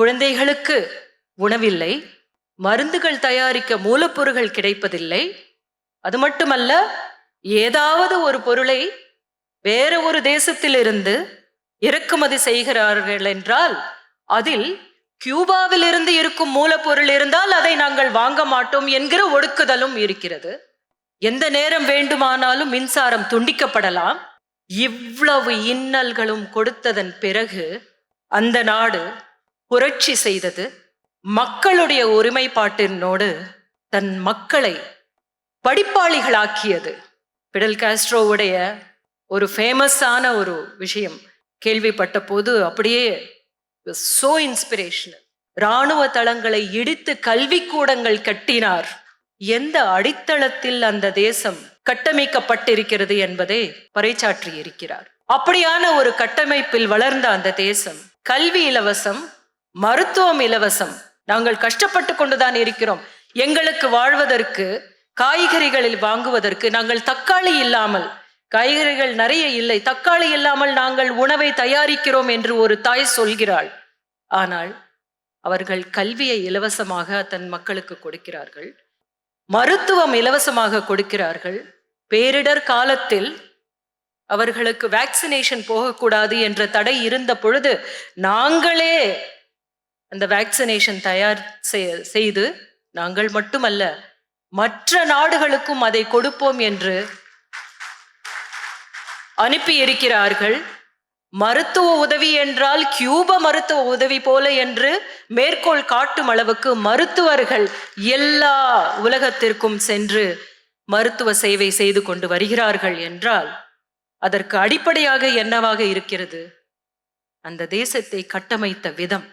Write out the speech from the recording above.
குழந்தைகளுக்கு உணவில்லை மருந்துகள் தயாரிக்க மூலப்பொருட்கள் கிடைப்பதில்லை. அது மட்டுமல்ல ஏதாவது ஒரு பொருளை வேற ஒரு தேசத்திலிருந்து இறக்குமதி செய்கிறார்கள் என்றால் அதில் கியூபாவிலிருந்து இருக்கும் மூலப்பொருள் இருந்தால் அதை நாங்கள் வாங்க மாட்டோம் என்கிற ஒடுக்குதலும் இருக்கிறது. எந்த நேரம் வேண்டுமானாலும் மின்சாரம் துண்டிக்கப்படலாம். இவ்வளவு இன்னல்களும் கொடுத்ததன் பிறகு அந்த நாடு புரட்சி செய்தது மக்களுடைய ஒருமைப்பாட்டினோடு தன் மக்களை படிப்பாளிகளாக்கியது. பிடல் காஸ்ட்ரோவுடைய ஒரு ஃபேமஸான ஒரு விஷயம். கேள்விப்பட்ட போது அப்படியே சோ இன்ஸ்பிரேஷனல் இராணுவ தளங்களை இடித்து கல்விக்கூடங்கள் கட்டினார். எந்த அடித்தளத்தில் அந்த தேசம் கட்டமைக்கப்பட்டிருக்கிறது என்பதை பறைச்சாற்றி இருக்கிறார் அப்படியான ஒரு கட்டமைப்பில் வளர்ந்த அந்த தேசம் கல்வி இலவசம் மருத்துவம் இலவசம். நாங்கள் கஷ்டப்பட்டு கொண்டுதான் இருக்கிறோம். எங்களுக்கு வாழ்வதற்கு காய்கறிகளில் வாங்குவதற்கு நாங்கள் தக்காளி இல்லாமல் காய்கறிகள் நிறைய இல்லை. தக்காளி இல்லாமல் நாங்கள் உணவை தயாரிக்கிறோம் என்று ஒரு தாய் சொல்கிறாள். ஆனால் அவர்கள் கல்வியை இலவசமாக தன் மக்களுக்கு கொடுக்கிறார்கள். மருத்துவம் இலவசமாக கொடுக்கிறார்கள். பேரிடர் காலத்தில் அவர்களுக்கு வேக்சினேஷன் போகக்கூடாது என்ற தடை இருந்த பொழுது நாங்களே அந்த வேக்சினேஷன் தயார் செய்- செய்து நாங்கள் மட்டுமல்ல மற்ற நாடுகளுக்கும் அதை கொடுப்போம் என்று அனுப்பி இருக்கிறார்கள் மருத்துவ உதவி என்றால் கியூப மருத்துவ உதவி போல என்று மேற்கோள் காட்டும் அளவுக்கு மருத்துவர்கள் எல்லா உலகத்திற்கும் சென்று மருத்துவ சேவை செய்து கொண்டு வருகிறார்கள் என்றால் அதற்கு அடிப்படையாக என்னவாக இருக்கிறது? அந்த தேசத்தை கட்டமைத்த விதம்.